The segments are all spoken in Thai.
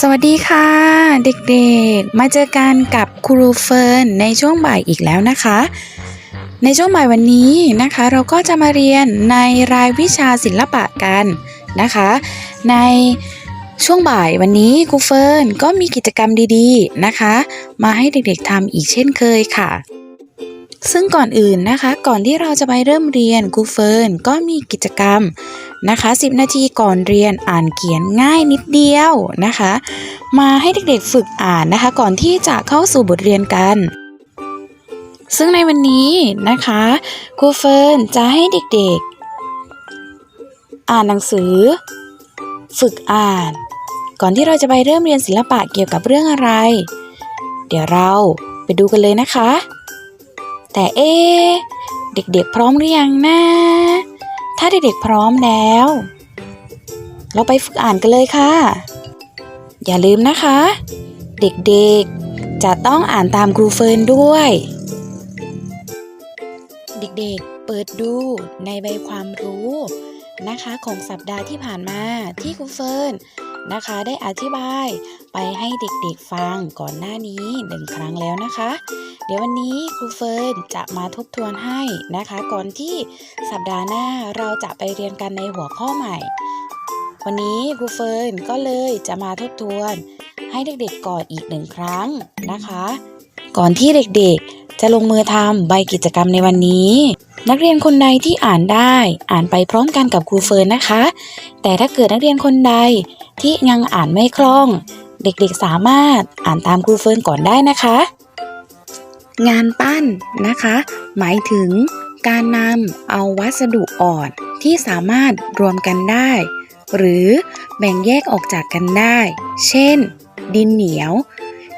สวัสดีค่ะ เด็กๆ มาเจอกันกับครูเฟิร์นในช่วงบ่ายอีกแล้วนะคะ ในช่วงบ่ายวันนี้นะคะ เราก็จะมาเรียนในรายวิชาศิลปะกันนะคะ ในช่วงบ่ายวันนี้ครูเฟิร์นก็มีกิจกรรมดีๆนะคะ มาให้เด็กๆทำอีกเช่นเคยค่ะ ซึ่งก่อนอื่นนะคะ ก่อนที่เราจะไปเริ่มเรียนครูเฟิร์นก็มีกิจกรรมนะคะ 10 นาทีก่อนเรียนอ่านเขียนง่ายนิดเดียวนะคะ มาให้เด็กๆฝึกอ่านนะคะ ก่อนที่จะเข้าสู่บทเรียนกัน ซึ่งในวันนี้นะคะครูเฟิร์นจะให้เด็กๆ อ่านหนังสือ ฝึกอ่าน ก่อนที่เราจะไปเริ่มเรียนศิลปะเกี่ยวกับเรื่องอะไร เดี๋ยวเราไปดูกันเลยนะคะ แต่เอ๊เด็กๆพร้อมหรือยังนะ ถ้าเด็กๆพร้อมแล้ว เราไปฝึกอ่านกันเลยค่ะ อย่าลืมนะคะ เด็กๆ จะต้องอ่านตามครูเฟิร์นด้วย เด็กๆ เปิดดูในใบความรู้นะคะของสัปดาห์ที่ผ่านมาที่ครูเฟิร์น นะคะ ได้อธิบายไปให้เด็กๆฟังก่อนหน้านี้หนึ่งครั้งแล้วนะคะ เดี๋ยววันนี้ครูเฟิร์นจะมาทบทวนให้นะคะ ก่อนที่สัปดาห์หน้าเราจะไปเรียนกันในหัวข้อใหม่ วันนี้ครูเฟิร์นก็เลยจะมาทบทวน ให้เด็กๆก่อนอีกหนึ่งครั้งนะคะ ก่อนที่เด็กๆจะลงมือทำใบกิจกรรมในวันนี้ นักเรียนคนใดที่อ่านได้อ่านไปพร้อมกันกับครูเฟิร์นนะคะ แต่ถ้าเกิดนักเรียนคนใดที่ยังอ่านไม่คล่อง เด็กๆสามารถอ่านตามครูเฟิร์นก่อนได้นะคะ งานปั้นนะคะ หมายถึงการนำเอาวัสดุอ่อนที่สามารถรวมกันได้ หรือแบ่งแยกออกจากกันได้ เช่น ดินเหนียว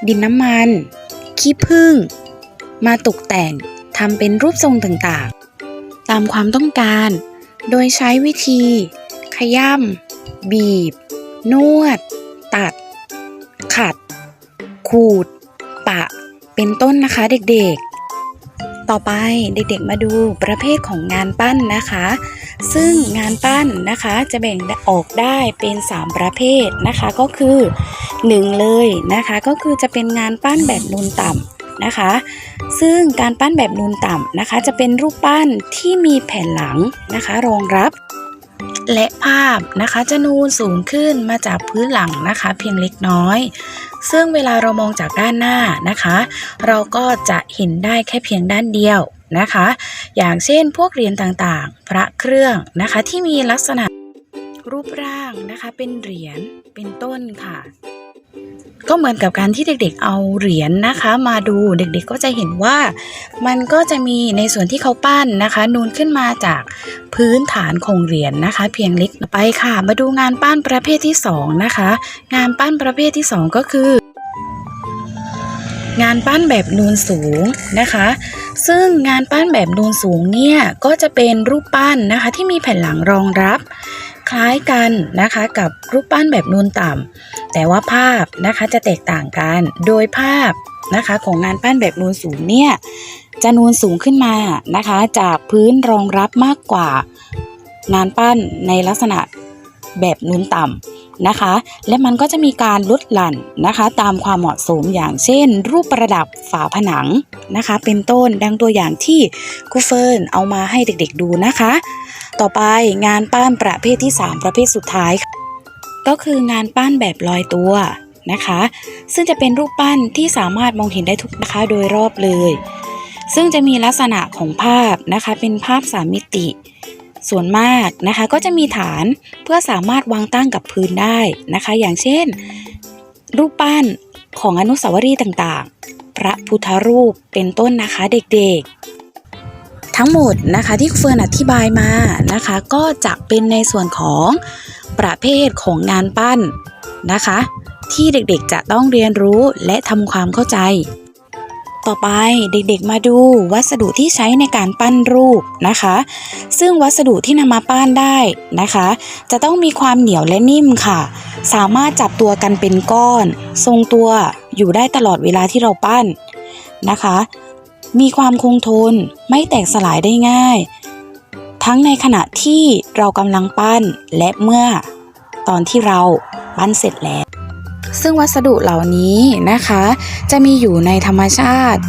ดินน้ำมัน ขี้ผึ้งมาตกแต่งทำเป็นรูปทรงต่าง ตามความต้องการ โดยใช้วิธี ขย่ำ บีบ นวด ตัด ขัด ขูด ปะ เป็นต้นนะคะเด็กๆ ต่อไปเด็กๆมาดูประเภทของงานปั้นนะคะ ซึ่งงานปั้นนะคะจะแบ่งออกได้เป็น 3 ประเภทนะคะก็คือ 1 เลยนะคะก็คือจะเป็นงานปั้นแบบนูนต่ำนะคะ ซึ่งการปั้นแบบนูนต่ำนะคะ จะเป็นรูปปั้นที่มีแผ่นหลังนะคะ รองรับ และภาพนะคะจะนูนสูงขึ้นมาจากพื้นหลังนะคะ เพียงเล็กน้อย ซึ่งเวลาเรามองจากด้านหน้านะคะ เราก็จะเห็นได้แค่เพียงด้านเดียวนะคะ อย่างเช่นพวกเหรียญต่างๆ พระเครื่องนะคะที่มีลักษณะรูปร่างนะคะ เป็นเหรียญเป็นต้นค่ะ ก็เหมือนกับการที่เด็กๆเอาเหรียญนะคะ มาดูเด็กๆก็จะเห็นว่า มันก็จะมีในส่วนที่เขาปั้นนะคะ นูนขึ้นมาจากพื้นฐานของเหรียญนะคะ เพียงเล็กไปค่ะ มาดูงานปั้นประเภทที่สองนะคะ งานปั้นประเภทที่สองก็คือ งานปั้นแบบนูนสูงนะคะ ซึ่งงานปั้นแบบนูนสูงเนี่ยก็จะเป็นรูปปั้นนะคะ ที่มีแผ่นหลังรองรับ คล้ายกันนะคะกับรูปปั้นแบบนูนต่ำแต่ว่าภาพนะคะจะแตกต่างกัน โดยภาพนะคะของงานปั้นแบบนูนสูงเนี่ยจะนูนสูงขึ้นมานะคะจากพื้นรองรับมากกว่างานปั้นในลักษณะแบบนูนต่ำนะคะ และมันก็จะมีการลดหลั่นนะคะ ตามความเหมาะสมอย่างเช่น รูปประดับฝาผนังนะคะ เป็นต้นดังตัวอย่างที่ครูเฟิร์นเอามาให้เด็กๆดูนะคะ ต่อไปงานปั้นประเภทที่ 3 ประเภทสุดท้าย ก็คืองานปั้นแบบลอยตัวนะคะ ซึ่งจะเป็นรูปปั้นที่สามารถมองเห็นได้ทุกนะคะโดยรอบเลย ซึ่งจะมีลักษณะของภาพนะคะเป็นภาพสามมิติ ส่วนมากนะคะก็จะมีฐานเพื่อสามารถวางตั้งกับพื้นได้นะคะ อย่างเช่น รูปปั้นของอนุสาวรีย์ต่างๆ พระพุทธรูปเป็นต้นนะคะเด็กๆ ทั้งหมดนะคะที่เฟิร์นอธิบายมานะคะ ก็จะเป็นในส่วนของประเภทของงานปั้นนะคะ ที่เด็กๆจะต้องเรียนรู้และทำความเข้าใจ ต่อไปเด็กๆมาดูวัสดุที่ใช้ในการปั้นรูปนะคะ ซึ่งวัสดุที่นำมาปั้นได้นะคะ จะต้องมีความเหนียวและนิ่มค่ะ สามารถจับตัวกันเป็นก้อน ทรงตัวอยู่ได้ตลอดเวลาที่เราปั้นนะคะ มีความคงทนไม่แตกสลายได้ง่าย ทั้งในขณะที่เรากำลังปั้นและเมื่อ ตอนที่เราปั้นเสร็จแล้ว ซึ่งวัสดุเหล่านี้นะคะ จะมีอยู่ในธรรมชาติ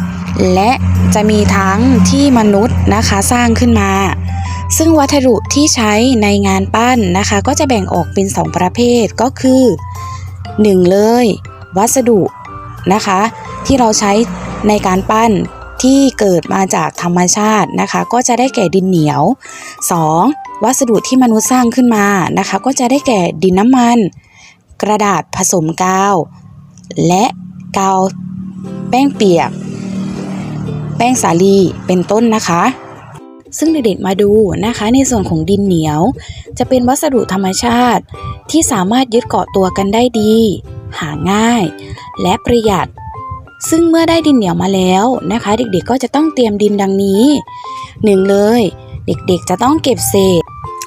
และจะมีทั้งที่มนุษย์นะคะสร้างขึ้นมา ซึ่งวัสดุที่ใช้ในงานปั้นนะคะ ก็จะแบ่งออกเป็น 2 ประเภทก็คือ 1 เลย วัสดุนะคะ ที่เราใช้ในการปั้น ที่เกิดมาจากธรรมชาตินะคะ ก็จะได้แก่ดินเหนียว 2. วัสดุที่มนุษย์สร้างขึ้นมานะคะ ก็จะได้แก่ดินน้ำมัน กระดาษผสมกาว และกาวแป้งเปียก แป้งสาลีเป็นต้นนะคะ ซึ่งเด็กๆมาดูนะคะ ในส่วนของดินเหนียว จะเป็นวัสดุธรรมชาติที่สามารถยึดเกาะตัวกันได้ดี หาง่าย และประหยัด ซึ่งเมื่อได้ดินเหนียวมาแล้วนะคะ เด็กๆก็จะต้องเตรียมดินดังนี้หนึ่งเลย เด็กๆจะต้องเก็บเศษ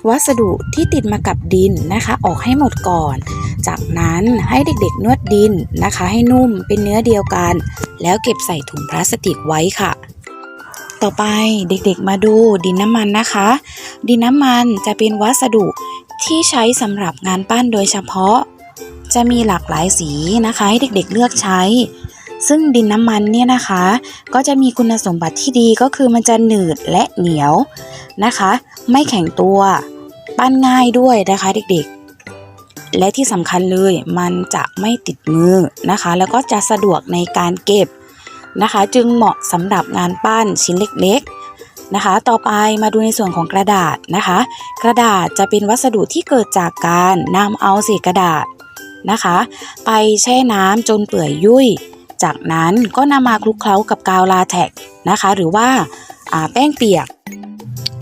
วัสดุที่ติดมากับดินนะคะ ออกให้หมดก่อน จากนั้นให้เด็กๆนวดดินนะคะ ให้นุ่มเป็นเนื้อเดียวกัน แล้วเก็บใส่ถุงพลาสติกไว้ค่ะ ต่อไปเด็กๆมาดูดินน้ำมันนะคะ ดินน้ำมันจะเป็นวัสดุที่ใช้สำหรับงานปั้นโดยเฉพาะ จะมีหลากหลายสีนะคะให้เด็กๆเลือกใช้ ซึ่งดินน้ำมันเนี่ยนะคะ ก็จะมีคุณสมบัติที่ดีก็คือมันจะหนืดและเหนียวนะคะ ไม่แข็งตัว ปั้นง่ายด้วยนะคะเด็กๆ และที่สำคัญเลยมันจะไม่ติดมือนะคะ แล้วก็จะสะดวกในการเก็บนะคะ จึงเหมาะสำหรับงานปั้นชิ้นเล็กๆนะคะต่อไปมาดูในส่วนของกระดาษนะคะ กระดาษจะเป็นวัสดุที่เกิดจากการนำเอาเศษกระดาษนะคะ ไปแช่น้ำจนเปื่อยยุ่ย จากนั้นก็นำมาคลุกเคล้ากับกาวลาเท็กนะคะ หรือว่าอ่าแป้งเปียก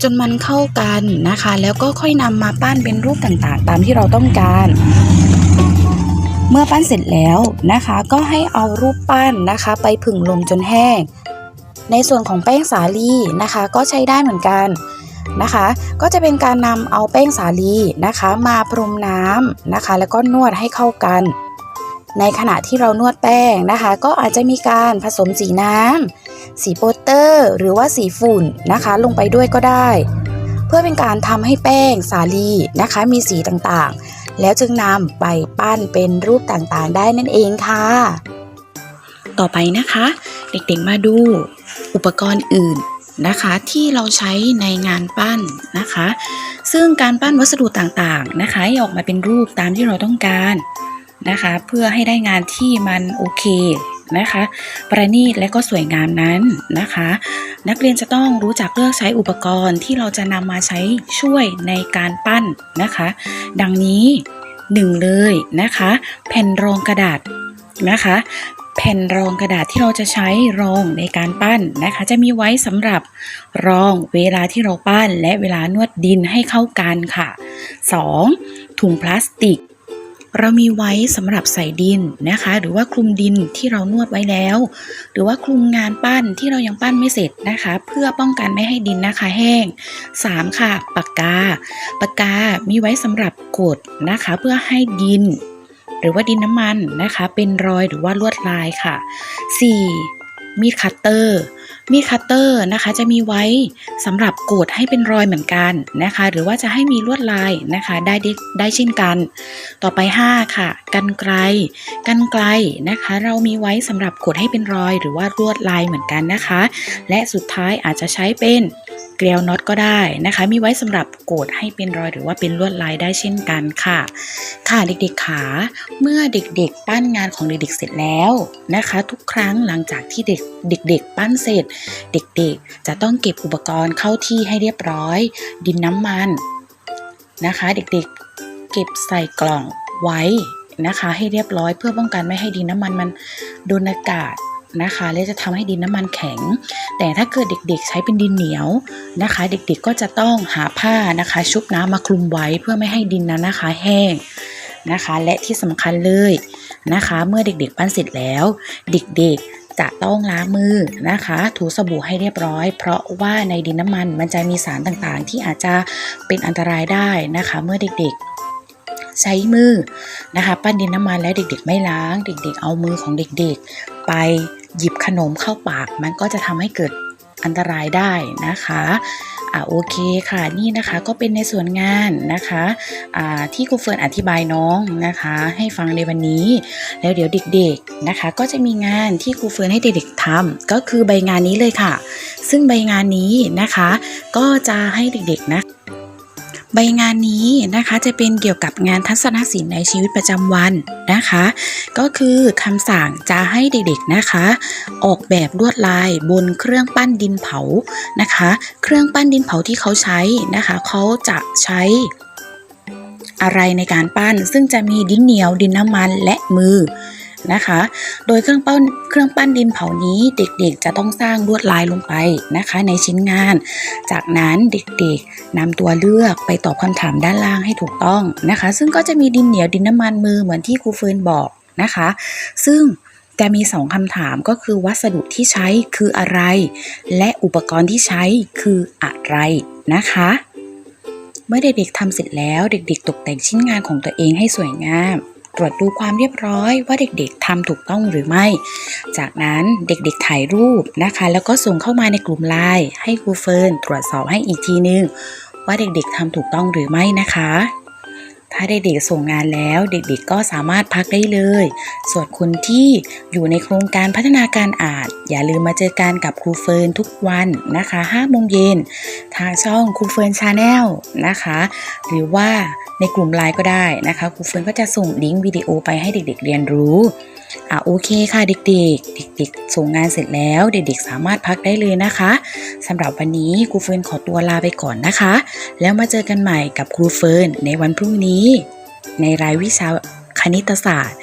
จนมันเข้ากันนะคะ แล้วก็ค่อยนำมาปั้นเป็นรูปต่างๆ ตามที่เราต้องการ เมื่อปั้นเสร็จแล้วนะคะ ก็ให้เอารูปปั้นนะคะ ไปผึ่งลมจนแห้ง ในส่วนของแป้งสาลีนะคะ ก็ใช้ได้เหมือนกันนะคะ ก็จะเป็นการนำเอาแป้งสาลีนะคะ มาพรมน้ำนะคะ แล้วก็นวดให้เข้ากัน ในขณะที่เรานวดแป้งนะคะ ก็อาจจะมีการผสมสีน้ำสีโปสเตอร์ หรือว่าสีฝุ่นนะคะ ลงไปด้วยก็ได้ เพื่อเป็นการทำให้แป้งสาลีนะคะ มีสีต่างๆ แล้วจึงนำไปปั้นเป็นรูปต่างๆ ได้นั่นเองค่ะ ต่อไปนะคะ เด็กๆมาดูอุปกรณ์อื่นนะคะที่เราใช้ในงานปั้นนะคะ ซึ่งการปั้นวัสดุต่างๆนะคะให้ออกมาเป็นรูปตามที่เราต้องการ นะคะ เพื่อให้ได้งานที่มันโอเคนะคะ ประณีตและก็สวยงามนั้นนะคะ นักเรียนจะต้องรู้จักเลือกใช้อุปกรณ์ที่เราจะนำมาใช้ช่วยในการปั้นนะคะ ดังนี้หนึ่งเลยนะคะ แผ่นรองกระดาษนะคะแผ่นรองกระดาษที่เราจะใช้รองในการปั้นนะคะ จะมีไว้สำหรับรองเวลาที่เราปั้นและเวลานวดดินให้เข้ากันค่ะ 2. ถุงพลาสติก เรามีไว้สำหรับใส่ดินนะคะ หรือว่าคลุมดินที่เรานวดไว้แล้ว หรือว่าคลุมงานปั้นที่เรายังปั้นไม่เสร็จนะคะ เพื่อป้องกันไม่ให้ดินนะคะแห้ง 3. ค่ะปากกาปากกามีไว้สำหรับกดนะคะ เพื่อให้ดิน หรือว่าดินน้ำมันนะคะ เป็นรอยหรือว่าลวดลายค่ะ 4. มีดคัตเตอร์ มีคัตเตอร์นะคะจะมีไว้สำหรับกดให้เป็นรอยเหมือนกันนะคะ หรือว่าจะให้มีลวดลายนะคะได้ได้ได้เช่นกัน ต่อไป 5 ค่ะ กันไกล กันไกลนะคะ เรามีไว้สำหรับกดให้เป็นรอยหรือว่าลวดลายเหมือนกันนะคะ และสุดท้ายอาจจะใช้เป็นเกลียวน็อตก็ได้นะคะ มีไว้สำหรับกดให้เป็นรอยหรือว่าเป็นลวดลายได้เช่นกันค่ะ ค่ะเด็กๆขาเมื่อเด็กๆ ปั้นงานของเด็กๆเสร็จแล้วนะคะ ทุกครั้งหลังจากที่เด็กเด็กๆ ปั้นเสร็จเด็กๆ จะต้องเก็บอุปกรณ์เข้าที่ให้เรียบร้อย ดินน้ำมันนะคะ เด็กๆ เก็บใส่กล่องไว้นะคะ ให้เรียบร้อยเพื่อป้องกันไม่ให้ดินน้ำมันมันโดนอากาศนะคะและจะทำให้ดินน้ำมันแข็ง แต่ถ้าเกิดเด็กๆ ใช้เป็นดินเหนียวนะคะ เด็กๆก็จะต้องหาผ้านะคะ ชุบน้ำมาคลุมไว้เพื่อไม่ให้ดินนั้นนะคะ แห้งนะคะ และที่สำคัญเลยนะคะ เมื่อเด็กๆ ปั้นเสร็จแล้ว เด็กๆ จะต้องล้างมือนะคะ ถูสบู่ให้เรียบร้อย เพราะว่าในดินน้ำมันมันจะมีสารต่างๆ ที่อาจจะเป็นอันตรายได้นะคะ เมื่อเด็กๆ ใช้มือนะคะปั้นดินน้ำมันแล้วเด็กๆ ไม่ล้าง เด็กๆ เอามือของเด็กๆ ไปหยิบขนมเข้าปาก มันก็จะทำให้เกิดอันตรายได้นะคะ อ่าโอเคค่ะนี่นะคะก็เป็นในส่วนงานนะคะอ่าที่ครูเฟิร์นอธิบายน้องนะคะ ให้ฟังในวันนี้ แล้วเดี๋ยวเด็กๆนะคะ ก็จะมีงานที่ครูเฟิร์นให้เด็กๆทำก็คือใบงานนี้เลยค่ะ ซึ่งใบงานนี้นะคะ ก็จะให้เด็กๆนะ ใบงานนี้นะคะจะเป็นเกี่ยวกับงานทัศนศิลป์ในชีวิตประจำวันนะคะ ก็คือคำสั่งจะให้เด็กๆนะคะ ออกแบบลวดลายบนเครื่องปั้นดินเผานะคะ เครื่องปั้นดินเผาที่เขาใช้นะคะเขาจะใช้อะไรในการปั้นซึ่งจะมีดินเหนียวดินน้ำมันและมือ นะคะ โดยเครื่องปั้นเครื่องปั้นดินเผานี้เด็กๆจะต้องสร้างลวดลายลงไปนะคะ ในชิ้นงาน จากนั้นเด็กๆนำตัวเลือกไปตอบคำถามด้านล่างให้ถูกต้องนะคะ ซึ่งก็จะมีดินเหนียวดินน้ำมันมือเหมือนที่ครูเฟิร์นบอกนะคะ ซึ่งจะมีสองคำถามก็คือวัสดุที่ใช้คืออะไร และอุปกรณ์ที่ใช้คืออะไรนะคะ เมื่อเด็กๆทำเสร็จแล้วเด็กๆตกแต่งชิ้นงานของตัวเองให้สวยงาม ตรวจดูความเรียบร้อยว่าเด็กๆทำถูกต้องหรือไม่ จากนั้นเด็กๆถ่ายรูปนะคะ แล้วก็ส่งเข้ามาในกลุ่มไลน์ให้ครูเฟิร์นตรวจสอบให้อีกทีนึง ว่าเด็กๆทำถูกต้องหรือไม่นะคะ ถ้าเด็กๆส่งงานแล้วเด็กๆก็สามารถพักได้เลย ส่วนคนที่อยู่ในโครงการพัฒนาการอ่านอย่าลืมมาเจอกันกับครูเฟิร์นทุกวันนะคะ5โมงเย็นทางช่องครูเฟิร์นชาแนลนะคะ หรือว่าในกลุ่มไลน์ก็ได้นะคะครูเฟิร์นก็จะส่งลิงก์วิดีโอไปให้เด็กๆเรียนรู้ อะโอเคค่ะเด็กๆ เด็กๆ ส่งงานเสร็จแล้ว เด็กๆ สามารถพักได้เลยนะคะสำหรับวันนี้ครูเฟิร์นขอตัวลาไปก่อนนะคะ แล้วมาเจอกันใหม่กับครูเฟิร์นในวันพรุ่งนี้ ในรายวิชาคณิตศาสตร์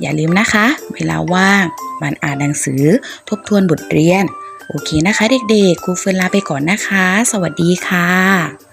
อย่าลืมนะคะ เวลาว่างมันอ่านหนังสือทบทวนบทเรียน โอเคนะคะ เด็กๆครูเฟิร์นลาไปก่อนนะคะ สวัสดีค่ะ